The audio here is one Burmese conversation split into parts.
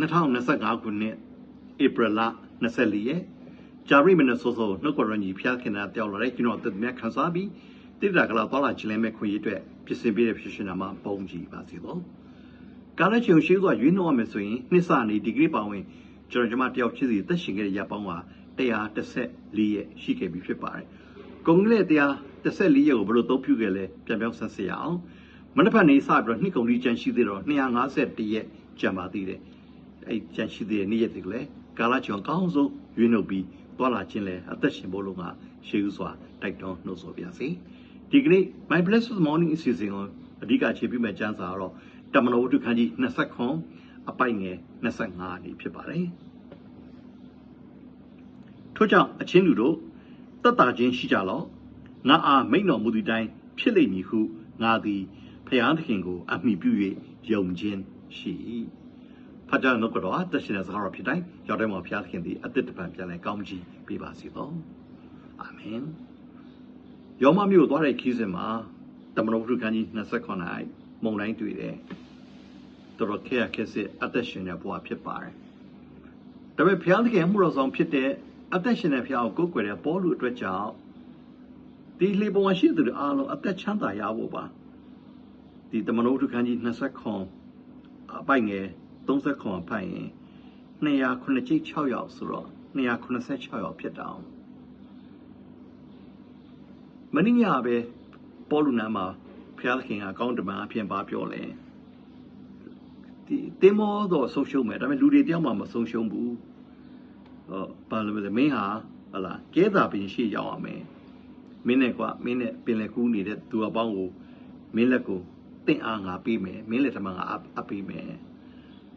2025ခုနှစ်ဧပြီလ24ရက်ဂျာရီမနဆိုဆိုနှုတ်ကရညီဖျားခင်တာတောက်လာတဲ့ကျွန်တော်တက်မြတ်ခန်းစားပြီးတိတကလာသွားလာချင်လဲမဲ့ခွင့်ရအတွက်ပြင်ဆင်ပေးတဲ့ဖြစ်ရှင်နာမှာပုံကြည့်ပါစီတော့ကာလချုံရှိစွာရွေးနှောက်ရမယ်ဆိုရင်နှစ်စနေဒီဂရီပါဝင်ကျွန်တော်ကျမတယောက်ချစ်စီသက်ရှင်ခဲ့တဲ့ရပောင်းဟာ114ရက်ရှိခဲ့ပြီဖြစ်ပါတယ်။ကုံလေး114ရက်ကိုဘယ်လိုသုံးပြုခဲ့လဲပြန်ပြောင်းဆက်စရအောင်။မနက်ဖြန်နေစပြီးတော့နှစ်ကုန်ဒီကျန်ရှိသေးတော့251ရက်ကျန်ပါသေးတယ်။ အဲ့ကျန်ရှိသေးတဲ့နေ့ရက်တွေကလည်းကာလချုံကောင်းဆုံးရွေးနှုတ်ပြီးသွားလာခြင်းလဲအသက်ရှင်ဖို့လုံးကရှေးဥစွာတိုက်တွန်းနှုတ်ဆော်ပါစေ။ဒီကနေ့ My Blessed Morning အစီအစဉ်ကိုအဓိကခြေပြမဲ့ကျမ်းစာတော့တမန်တော်ဝတ္ထုခန်းကြီး29အပိုက်ငယ်25နေဖြစ်ပါတယ်။ထို့ကြောင့်အချင်းလူတို့တက်တာချင်းရှိကြလော့ငါအားမိန်တော်မူသည့်တိုင်ဖြစ်လိမ့်မည်ဟုငါသည်ဖျားသခင်ကို အမိပြု၍ယုံခြင်းရှိ၏ ဖတ်ကြနှုတ်ကတော့တက်ရှင်တဲ့စကားတော်ဖြစ်တိုင်းရောက်တဲ့မှာဖျားသခင်သည်အသက်တပံပြန်လဲကောင်းကြီးပေးပါစေသောအာမင်ယောမမျိုးသွားတဲ့ခီးစဉ်မှာတမန်တော်ဘုရားခန်းကြီး29နိုင်မုံတိုင်းတွေ့တယ်တော်တော်ခဲရခဲစစ်အသက်ရှင်တဲ့ဘဝဖြစ်ပါတယ်ဒါပေမဲ့ဘုရားသခင်မှုတော်ဆောင်ဖြစ်တဲ့အသက်ရှင်တဲ့ဖျားကိုကိုယ်ကွယ်တဲ့ပေါ်လူအတွက်ကြောင့်ဒီလေပေါ်ရှိသူတွေအားလုံးအသက်ချမ်းသာရဖို့ပါဒီတမန်တော်ဒုခန်းကြီး20ခွန်အပိုင်ငယ် 30ခွန်အပိုင်ရင်209ကျိတ်6ရောက်ဆိုတော့296ရောက်ဖြစ်တောင်မင်းညာပဲပေါ်လူနာမှာဖျားသခင်ကကောင်းတမန်အဖြစ်ပါပြောလဲဒီတင်မောတော့ဆုံးရှုံးမယ်ဒါပေမဲ့လူတွေတယောက်မှမဆုံးရှုံးဘူးဟောဘာလို့လဲမင်းဟာဟလာကဲတာပင်ရှိရောက်အောင်မယ်မင်းနဲ့ကွာမင်းနဲ့ပင်လယ်ကူးနေတဲ့သူအပေါင်းကိုမင်းလက်ကိုတင့်အားငါပေးမယ်မင်းလက်ထမငါအပ်ပေးမယ်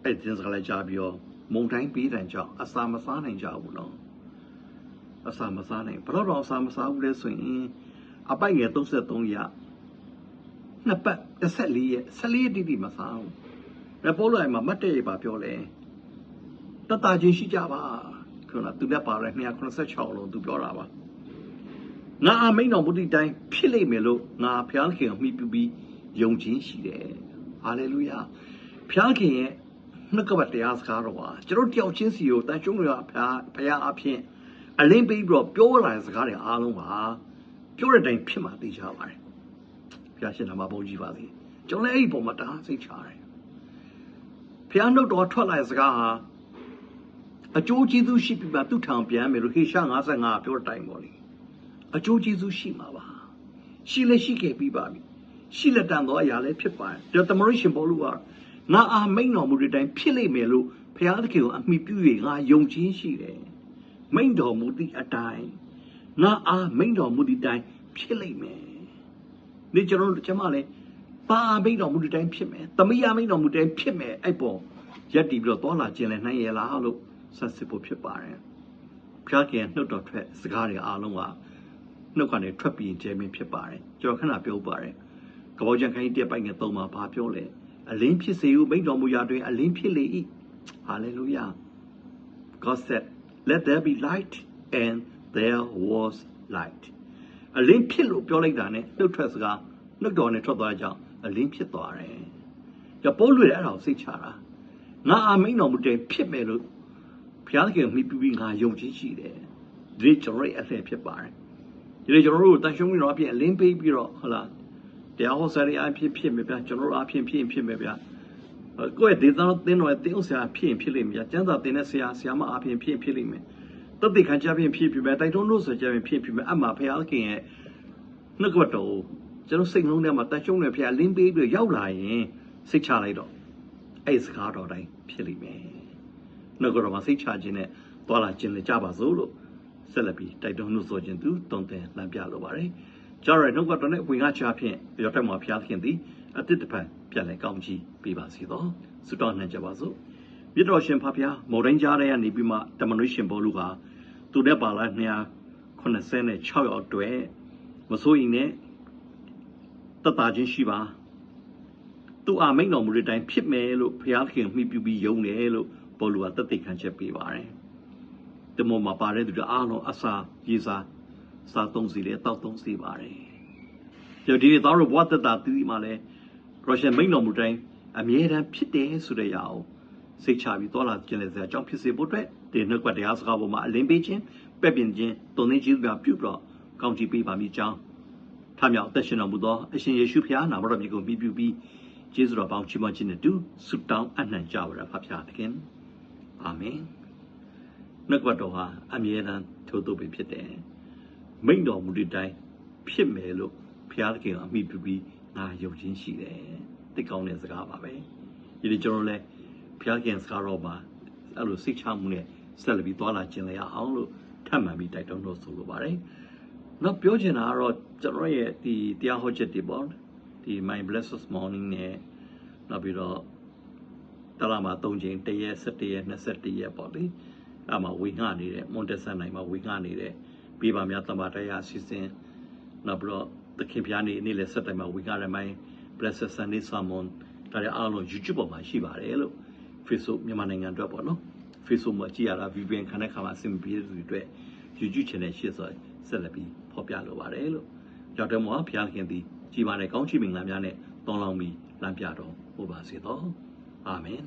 အဲ့ဒီစကားလိုက်ကြပြီးတော့မုံတိုင်းပေးတယ်ကြောင့်အစာမစားနိုင်ကြဘူးနော်အစာမစားနိုင်ဘယ်တော့တော့အစာမစားဘူးလဲဆိုရင်အပိုက်ငယ်33ရနှစ်ပတ်14ရက်14ရက်တိတိမစားဘူး။ဒါပို့လိုက်မှာမတ်တဲ့ရပါပြောလဲတတချင်းရှိကြပါခုနသူလက်ပါရဲ286လုံးသူပြောတာပါငါအမိန်တော်မူတည်တိုင်းဖြစ်လိမ့်မယ်လို့ငါဖျားခင်ကိုမှီပြုပြီးယုံခြင်းရှိတယ်ဟာလေလုယာဖျားခင်ရဲ့ နှုတ်ကပတ်တရားစကားတော်ပါကျွန်တော်တယောက်ချင်းစီကိုတန်ရှုံးရဖျားဖျားအဖြစ်အလင်းပေးပြီးတော့ပြောလာတဲ့စကားတွေအားလုံးပါပြောတဲ့တိုင်ဖြစ်မှသိကြပါတယ်ဖျားရှင်နာမဘုန်းကြီးပါစေကျွန်တော်လည်းအဲ့ဒီပုံမှာတအားစိတ်ချတယ်ဖျားနှုတ်တော်ထွက်လာတဲ့စကားဟာအကျိုးကျေးဇူးရှိပြီပါသူ့ထောင်ပြန်မယ်လို့ဟေရှာ55ပြောတိုင်ပေါ်လေအကျိုးကျေးဇူးရှိမှာပါရှိလည်းရှိခဲ့ပြီးပါပြီရှိလက်တန်သောအရာလည်းဖြစ်ပါတယ်ဒါသမရိရှင်ဘောလူက ငါအာမိန်တော်မူတဲ့တိုင်ဖြစ်လိမ့်မယ်လို့ဘုရားသခင်ကိုအမိပြု၍ငါယုံခြင်းရှိတယ်မိန်တော်မူသည့်အတိုင်းငါအာမိန်တော်မူသည့်တိုင်ဖြစ်လိမ့်မယ်ဒီကျွန်တော်တို့ကျမလည်းပါမိန်တော်မူတဲ့တိုင်ဖြစ်မယ်သမီးအမိန်တော်မူတဲ့တိုင်ဖြစ်မယ်အဲ့ပေါ်ရက်တီပြီးတော့သွားလာခြင်းလည်းနိုင်ရလားလို့ဆက်စစ်ဖို့ဖြစ်ပါတယ်။ဖျားခင်နှုတ်တော်ထွက်စကားတွေအားလုံးကနှုတ်ကနေထွက်ပြီးကျဲမင်းဖြစ်ပါတယ်။ကျွန်တော်ခဏပြောပါတယ်။ကပောချန်ခိုင်းတဲ့ပိုက်ငယ်သုံးပါဘာပြောလဲ။ အလင်းဖြစ်စေဟုမိန့်တော်မူရာတွင်အလင်းဖြစ်လေ၏။ Hallelujah. God said, "Let there be light," and there was light. အလင်းဖြစ်လို့ပြောလိုက်တာနဲ့နှုတ်ထွက်စကားနှုတ်တော်နဲ့ထွက်သွားကြအောင်အလင်းဖြစ်သွားတယ်။ကြပိုးလွေအဲ့ဒါကိုစိတ်ချတာ။ငါအာမိန်တော်မူတဲ့ဖြစ်မယ်လို့ဘုရားသခင်မိပြီးပြီးငါယုံကြည်ရှိတယ်ဒီကျွန်တော်ရဲ့အလှည့်ဖြစ်ပါတယ်ဒီကျွန်တော်တို့တန်ရှုံးပြီးတော့အပြင်အလင်းပေးပြီးတော့ဟုတ်လား တရားဟောစာရေးအဖြစ်ဖြစ်မယ်ဗျာကျွန်တော်တို့အဖြစ်ဖြစ်ဖြစ်မယ်ဗျာကိုယ့်ရဲ့ဒေသသင်းတော်ရဲ့တင်းဥဆရာဖြစ်ဖြစ်လိမ့်မယ်ဗျာကျမ်းစာသင်တဲ့ဆရာဆရာမအဖြစ်ဖြစ်ဖြစ်လိမ့်မယ်တတိခံချဖြစ်ဖြစ်ဖြစ်မယ်တိုက်တွန်းလို့ဆိုကြဖြစ်ဖြစ်မယ်အမှဘုရားသခင်ရဲ့နှုတ်ကပတ်တော်ကျွန်တော်စိတ်လုံးထဲမှာတန်ရှုံးနေဖျားလင်းပေးပြီးရောက်လာရင်စိတ်ချလိုက်တော့အဲ့စကားတော်တိုင်းဖြစ်လိမ့်မယ်နှုတ်ကတော်မှာစိတ်ချခြင်းနဲ့သွားလာခြင်းလည်းကြပါစို့လို့ဆက်လက်ပြီးတိုက်တွန်းလို့ဆိုခြင်းသူတုံသင်လမ်းပြလိုပါတယ်။ ကြောက်ရနှုတ်ကတော်နဲ့ဝင်ကားချဖြင့်ရောတက်မှာဖျားသခင်သည်အတိတ်တစ်ဖန်ပြန်လဲကောင်းချီးပေးပါစေသော။ဆုတောင်းနှံကြပါစို့။မြတ်တော်ရှင်ဖဖျားမော်ဒင်းကြားတဲ့ကနေပြီးမှတမန်တော်ရှင်ဘောလူကသူနဲ့ပါလာ286ရောက်အတွက်မစိုးရင်နဲ့တတချင်းရှိပါသူအာမိန်တော်မူတဲ့အတိုင်းဖြစ်မယ်လို့ဘုရားခင်မှီပြုပြီးယုံတယ်လို့ပေါ်လူကတက်သိခံချက်ပေးပါတယ်။တမောမှာပါတဲ့သူတွေအားလုံးအစာရေစာ စားသုံးစီလေတောက်သုံးစီပါတယ်။ဒီဒီတော့ဘဝတတတီးမှာလဲရုရှားမိန်တော်မူတိုင်းအမြဲတမ်းဖြစ်တယ်ဆိုတဲ့အရာကိုစိတ်ချပြီးသွားလာခြင်းလည်းစရာအကြောင်းဖြစ်စေဖို့အတွက်ဒီနှုတ်ကပတ်တရားစကားပေါ်မှာအလင်းပေးခြင်းပက်ပင်ခြင်းတုန်သင်ခြင်းများပြုပြီးတော့ကောင်းချီးပေးပါမည်အကြောင်းထမြောက်အသက်ရှင်တော်မူသောအရှင်ယေရှုဖခင်နာမတော်မြတ်ကိုပြီးပြုပြီးကျေးဇူးတော်ပေါင်းချီးမွမ်းခြင်းနဲ့တူဆုတောင်းအနှံကြပါရဖဖျားသခင်အာမင်နှုတ်ကပတ်တော်ဟာအမြဲတမ်းထိုးထုတ်ပြီးဖြစ်တယ် မိန့်တော်မူတဲ့အတိုင်းဖြစ်မယ်လို့ဖျားသခင်ကအမိပြုပြီးငါယုံခြင်းရှိတယ်တိတ်ကောင်းတဲ့စကားပါပဲဒီလိုကျွန်တော်လည်းဖျားသခင်စကားတော်ပါအဲ့လိုစိတ်ချမှုနဲ့ဆက်လက်ပြီးသွားလာခြင်းလည်းရအောင်လို့ထပ်မံပြီးတိုက်တွန်းလို့ဆိုလိုပါတယ်နောက်ပြောချင်တာကတော့ကျွန်တော်ရဲ့ဒီတရားဟောချက်တွေပေါ့ဒီ my blessed morning နဲ့နောက်ပြီးတော့တလာမှာ၃ချိန်၁ရက်၁၁ရက်21ရက်ပေါ့လေအဲ့မှာဝေငှနေတဲ့မွန်တက်ဆန်နိုင်မှာဝေငှနေတဲ့ ပြပါများတမန်တရားအစီအစဉ်နောက်ပြီးတော့သခင်ဖျားနေနေ့လည်းဆက်တိုင်မှာဝေငှတဲ့မိုင်း blessed sunday sermon ဒါလည်းအားလုံး YouTube ပေါ်မှာရှိပါတယ်လို့ Facebook မြန်မာနိုင်ငံအတွက်ပေါ့နော် Facebook မှာကြည့်ရတာ VPN ခံတဲ့ခါမှာအဆင်မပြေတဲ့သူတွေအတွက် YouTube channel ရှိဆိုဆက်လက်ပြီးဖော်ပြလိုပါတယ်လို့ကြောက်တယ်မောဘုရားခင်သည်ကြီးမားတဲ့ကောင်းချီးမင်္ဂလာများနဲ့တောင်းလောင်းပြီးလမ်းပြတော်မူပါစေသောအာမင်